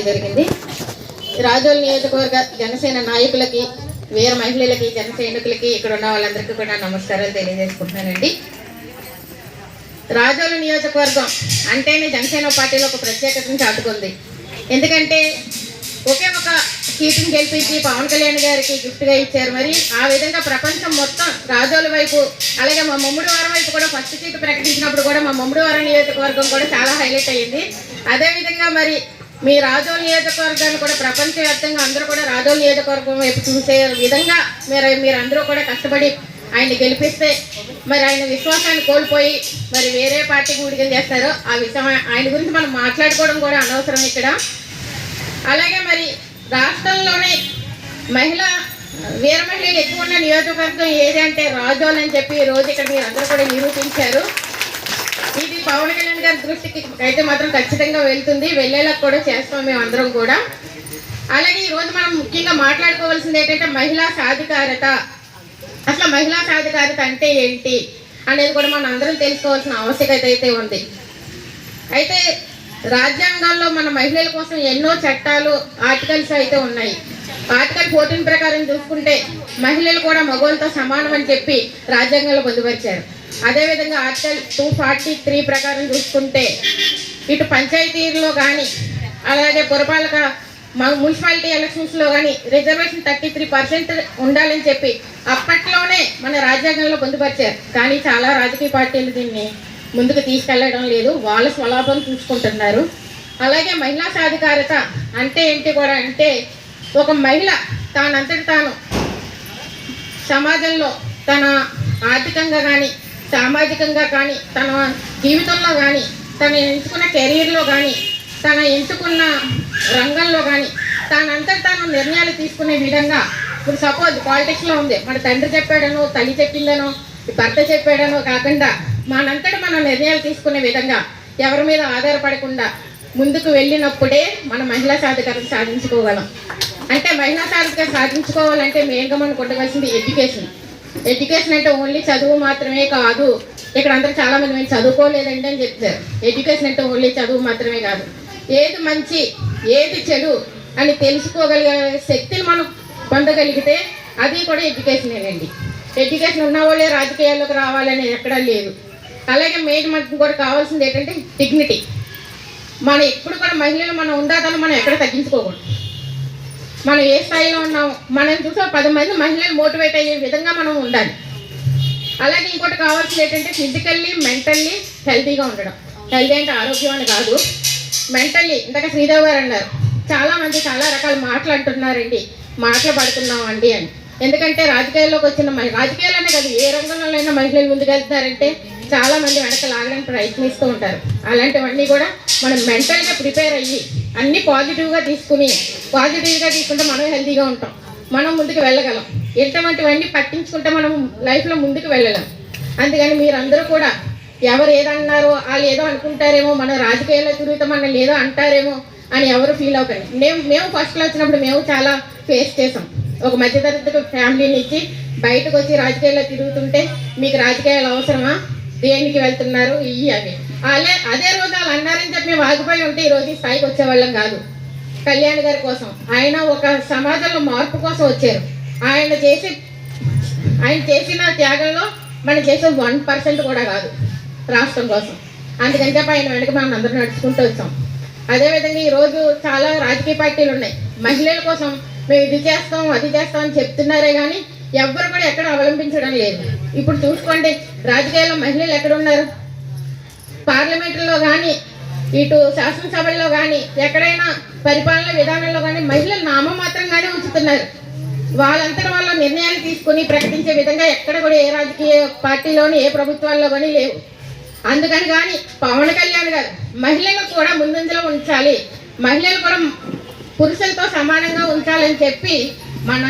అయితే జరిగింది. రాజోల్ నియోజకవర్గ జనసేన నాయకులకి వీర మహిళలకి జనసైనికులకి ఇక్కడ ఉన్న వాళ్ళందరికీ కూడా నమస్కారాలు తెలియజేసుకుంటున్నానండి. రాజోలు నియోజకవర్గం అంటేనే జనసేన పార్టీలో ఒక ప్రత్యేకతను చాటుకుంది. ఎందుకంటే ఒకే ఒక సీటును గెలిపించి పవన్ కళ్యాణ్ గారికి గిఫ్ట్గా ఇచ్చారు. మరి ఆ విధంగా ప్రపంచం మొత్తం రాజోల వైపు అలాగే మా ముమ్మిడివారం వైపు కూడా ఫస్ట్ సీటు ప్రకటించినప్పుడు కూడా మా ముమ్మిడివారం నియోజకవర్గం కూడా చాలా హైలైట్ అయ్యింది. అదేవిధంగా మరి మీ రాజోల్ నియోజకవర్గాన్ని కూడా ప్రపంచవ్యాప్తంగా అందరూ కూడా రాజోల్ నియోజకవర్గం వైపు చూసే విధంగా మీరు మీరందరూ కూడా కష్టపడి ఆయన్ని గెలిపిస్తే మరి ఆయన విశ్వాసాన్ని కోల్పోయి మరి వేరే పార్టీకి ఊడికం చేస్తారో ఆ విషయం ఆయన గురించి మనం మాట్లాడుకోవడం కూడా అనవసరం ఇక్కడ. అలాగే మరి రాష్ట్రంలోనే మహిళ వీర మహిళలు ఎక్కువ ఉన్న నియోజకవర్గం ఏది అంటే రాజోల్ అని చెప్పి ఈ రోజు ఇక్కడ మీరు అందరూ కూడా నిరూపించారు. ఇది పవన్ కళ్యాణ్ గారి దృష్టికి అయితే మాత్రం ఖచ్చితంగా వెళ్తుంది. వెళ్ళేలా కూడా చేస్తాం మేము అందరం కూడా. అలాగే ఈరోజు మనం ముఖ్యంగా మాట్లాడుకోవాల్సింది ఏంటంటే మహిళా సాధికారత. అసలు మహిళా సాధికారత అంటే ఏంటి అనేది కూడా మనం అందరం తెలుసుకోవాల్సిన ఆవశ్యకత అయితే ఉంది. అయితే రాజ్యాంగంలో మన మహిళల కోసం ఎన్నో చట్టాలు ఆర్టికల్స్ అయితే ఉన్నాయి. ఆర్టికల్ ఫోర్టీన్ ప్రకారం చూసుకుంటే మహిళలు కూడా మగవాళ్ళతో సమానం అని చెప్పి రాజ్యాంగంలో పొందుపరిచారు. అదేవిధంగా ఆర్టికల్ టూ ఫార్టీ త్రీ ప్రకారం చూసుకుంటే ఇటు పంచాయతీలో కానీ అలాగే పురపాలక మా- మున్సిపాలిటీ ఎలక్షన్స్లో కానీ రిజర్వేషన్ థర్టీ త్రీ పర్సెంట్ ఉండాలని చెప్పి అప్పట్లోనే మన రాజ్యాంగంలో పొందుపరిచారు. కానీ చాలా రాజకీయ పార్టీలు దీన్ని ముందుకు తీసుకెళ్ళడం లేదు. వాళ్ళ స్వలాభం చూసుకుంటున్నారు. అలాగే మహిళా సాధికారత అంటే ఏంటి కూడా అంటే ఒక మహిళ తానంతటి తాను సమాజంలో తన ఆర్థికంగా కానీ సామాజికంగా కానీ తన జీవితంలో కానీ తను ఎంచుకున్న కెరీర్లో కానీ తన ఎంచుకున్న రంగంలో కానీ తానంతటి తాను నిర్ణయాలు తీసుకునే విధంగా ఇప్పుడు సపోజ్ పాలిటిక్స్లో ఉంది. మన తండ్రి చెప్పాడనో తల్లి చెప్పిందనో భర్త చెప్పాడనో కాకుండా మనంతటి మనం నిర్ణయాలు తీసుకునే విధంగా ఎవరి మీద ఆధారపడకుండా ముందుకు వెళ్ళినప్పుడే మన మహిళా సాధికారత సాధించుకోగలం. అంటే మహిళా సాధికారత సాధించుకోవాలంటే మెయిన్గా మనం కొట్టవలసింది? ఎడ్యుకేషన్ ఎడ్యుకేషన్ అంటే ఓన్లీ చదువు మాత్రమే కాదు. ఇక్కడ అందరూ చాలా మంది మేము చదువుకోలేదండి అని చెప్తారు. ఎడ్యుకేషన్ అంటే ఓన్లీ చదువు మాత్రమే కాదు. ఏది మంచి ఏది చెడు అని తెలుసుకోగలిగే శక్తిని మనం పొందగలిగితే అది కూడా ఎడ్యుకేషనేనండి ఎడ్యుకేషన్ ఉన్న వాళ్ళే రాజకీయాల్లోకి రావాలని ఎక్కడా లేదు. అలాగే మెయిన్ మనకు కూడా కావాల్సింది ఏంటంటే డిగ్నిటీ మన ఎప్పుడు కూడా మహిళలు మనం ఉండాలని మనం ఎక్కడ తగ్గించుకోకూడదు. మనం ఏ స్థాయిలో ఉన్నాము మనం చూసే పది మంది మహిళలు మోటివేట్ అయ్యే విధంగా మనం ఉండాలి. అలాగే ఇంకోటి కావాల్సింది ఏంటంటే ఫిజికల్లీ మెంటల్లీ హెల్తీగా ఉండడం. హెల్తీ అంటే ఆరోగ్యం అని కాదు. మెంటల్లీ ఇంతక శ్రీదేవి గారు అన్నారు చాలా మంది చాలా రకాల మాటలు అంటున్నారండి. మాటలు పడుతున్నాం అండి అని. ఎందుకంటే రాజకీయాల్లోకి వచ్చిన మహి రాజకీయాలనే కాదు ఏ రంగంలోనైనా మహిళలు ముందుకెళ్తున్నారంటే చాలా మంది వెనక లాగడానికి ప్రయత్నిస్తూ ఉంటారు. అలాంటివన్నీ కూడా మనం మెంటల్గా ప్రిపేర్ అయ్యి అన్నీ పాజిటివ్గా తీసుకుని పాజిటివ్గా తీసుకుంటే మనం హెల్తీగా ఉంటాం. మనం ముందుకు వెళ్ళగలం. ఎటువంటివన్నీ పట్టించుకుంటే మనం లైఫ్లో ముందుకు వెళ్ళలేం. అందుకని మీరందరూ కూడా ఎవరు ఏదన్నారో వాళ్ళు ఏదో అనుకుంటారేమో మన రాజకీయాల్లో తిరుగుతాం మనల్ని ఏదో అంటారేమో అని ఎవరు ఫీల్ అవుతారు మేము మేము ఫస్ట్లో వచ్చినప్పుడు మేము చాలా ఫేస్ చేసాం. ఒక మధ్యతరగతి ఫ్యామిలీని ఇచ్చి బయటకు వచ్చి రాజకీయాల్లో తిరుగుతుంటే మీకు రాజకీయాలు అవసరమా? దేనికి వెళ్తున్నారు? ఇవి అని. అలా అదే రోజు వాళ్ళు అన్నారని చెప్పి మేము ఆగిపోయి ఉంటే ఈ రోజు ఈ స్థాయికి వచ్చేవాళ్ళం కాదు. కళ్యాణ్ గారి కోసం. ఆయన ఒక సమాజంలో మార్పు కోసం వచ్చారు. ఆయన చేసే ఆయన చేసిన త్యాగంలో మనం చేసే వన్ పర్సెంట్ కూడా కాదు రాష్ట్రం కోసం. అందుకని చెప్పి ఆయన వెనక మనం అందరం నడుచుకుంటూ వచ్చాం. అదేవిధంగా ఈరోజు చాలా రాజకీయ పార్టీలు ఉన్నాయి. మహిళల కోసం మేము ఇది చేస్తాం అది చేస్తాం అని చెప్తున్నారే కానీ ఎవ్వరు కూడా ఎక్కడ అవలంబించడం లేదు. ఇప్పుడు చూసుకోండి రాజకీయాల్లో మహిళలు ఎక్కడున్నారు? పార్లమెంటులో కానీ ఇటు శాసనసభల్లో కానీ ఎక్కడైనా పరిపాలన విధానంలో కానీ మహిళలు నామమాత్రంగానే ఉంచుతున్నారు. వాళ్ళంతా వాళ్ళ నిర్ణయాలు తీసుకుని ప్రకటించే విధంగా ఎక్కడ కూడా ఏ రాజకీయ పార్టీలోని ఏ ప్రభుత్వాల్లో కానీ లేవు. అందుకని కానీ పవన్ కళ్యాణ్ గారు మహిళలు కూడా ముందంజలో ఉంచాలి. మహిళలు కూడా పురుషులతో సమానంగా ఉంచాలని చెప్పి మన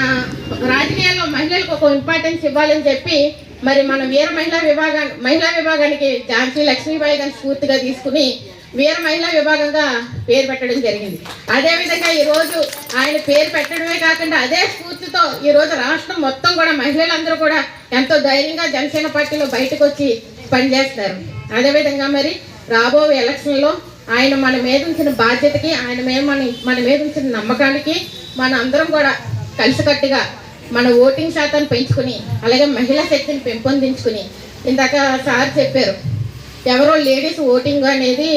రాజకీయాల్లో మహిళలకు ఒక ఇంపార్టెన్స్ ఇవ్వాలని చెప్పి మరి మన వీర మహిళా విభాగాన్ని మహిళా విభాగానికి ఝాన్సీ లక్ష్మీబాయి గారిని స్ఫూర్తిగా తీసుకుని వీర మహిళా విభాగంగా పేరు పెట్టడం జరిగింది. అదేవిధంగా ఈరోజు ఆయన పేరు పెట్టడమే కాకుండా అదే స్ఫూర్తితో ఈరోజు రాష్ట్రం మొత్తం కూడా మహిళలందరూ కూడా ఎంతో ధైర్యంగా జనసేన పార్టీలో బయటకు వచ్చి పనిచేస్తారు అదేవిధంగా మరి రాబోయే ఎలక్షన్లో ఆయన మన మీద ఉంచిన బాధ్యతకి ఆయన మీద మన మన మీద ఉంచిన నమ్మకానికి మన అందరం కూడా కలిసికట్టుగా మన ఓటింగ్ శాతాన్ని పెంచుకుని అలాగే మహిళా శక్తిని పెంపొందించుకుని ఇందాక సార్ చెప్పారు. ఎవరో లేడీస్ ఓటింగ్ అనేది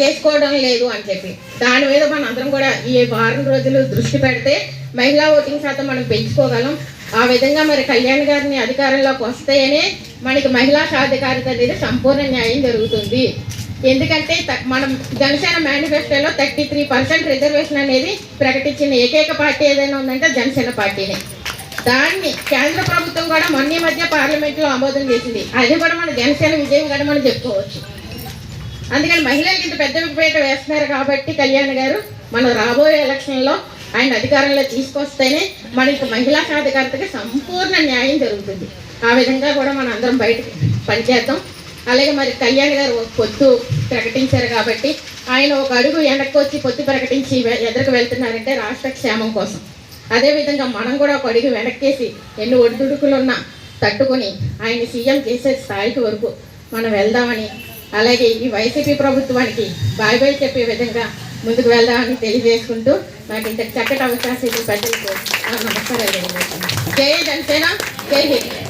చేసుకోవడం లేదు అని చెప్పి. దాని మీద మన అందరం కూడా ఈ వారం రోజులు దృష్టి పెడితే మహిళా ఓటింగ్ శాతం మనం పెంచుకోగలం. ఆ విధంగా మరి కళ్యాణ్ గారిని అధికారంలోకి వస్తాయనే మనకి మహిళా సాధికారిత అనేది సంపూర్ణ న్యాయం జరుగుతుంది. ఎందుకంటే త- మనం జనసేన మేనిఫెస్టోలో థర్టీ త్రీ పర్సెంట్ రిజర్వేషన్ అనేది ప్రకటించిన ఏకైక పార్టీ ఏదైనా ఉందంటే జనసేన పార్టీనే. దాన్ని కేంద్ర ప్రభుత్వం కూడా మొన్న మధ్య పార్లమెంట్లో ఆమోదం చేసింది. అది కూడా మన జనసేన విజయం కూడా మనం చెప్పుకోవచ్చు. అందుకని మహిళలకు ఇంత పెద్ద పీట వేస్తున్నారు కాబట్టి కళ్యాణ్ గారు మనం రాబోయే ఎలక్షన్లో ఆయన అధికారంలో తీసుకొస్తేనే మనకి మహిళా సాధికారతకి సంపూర్ణ న్యాయం జరుగుతుంది. ఆ విధంగా కూడా మనం అందరం బయటకు పనిచేద్దాం. అలాగే మరి కళ్యాణ్ గారు ఒక పొత్తు ప్రకటించారు కాబట్టి ఆయన ఒక అడుగు వెనక్కి వచ్చి పొత్తు ప్రకటించి ఎదురుకు వెళ్తున్నారంటే రాష్ట్ర క్షేమం కోసం. అదేవిధంగా మనం కూడా ఒక అడుగు వెనక్కేసి ఎన్ని ఒడిదుడుకులున్నా తట్టుకొని ఆయన సీఎం చేసే స్థాయికి వరకు మనం వెళ్దామని అలాగే ఈ వైసీపీ ప్రభుత్వానికి బాయ్ బాయ్ చెప్పే విధంగా ముందుకు వెళ్దామని తెలియజేసుకుంటూ నాకు ఇంత చక్కటి అవకాశం ఇచ్చిన పెద్దలకు నమస్కారాలు తెలియజేస్తాను జై జనసేన జై హింద్.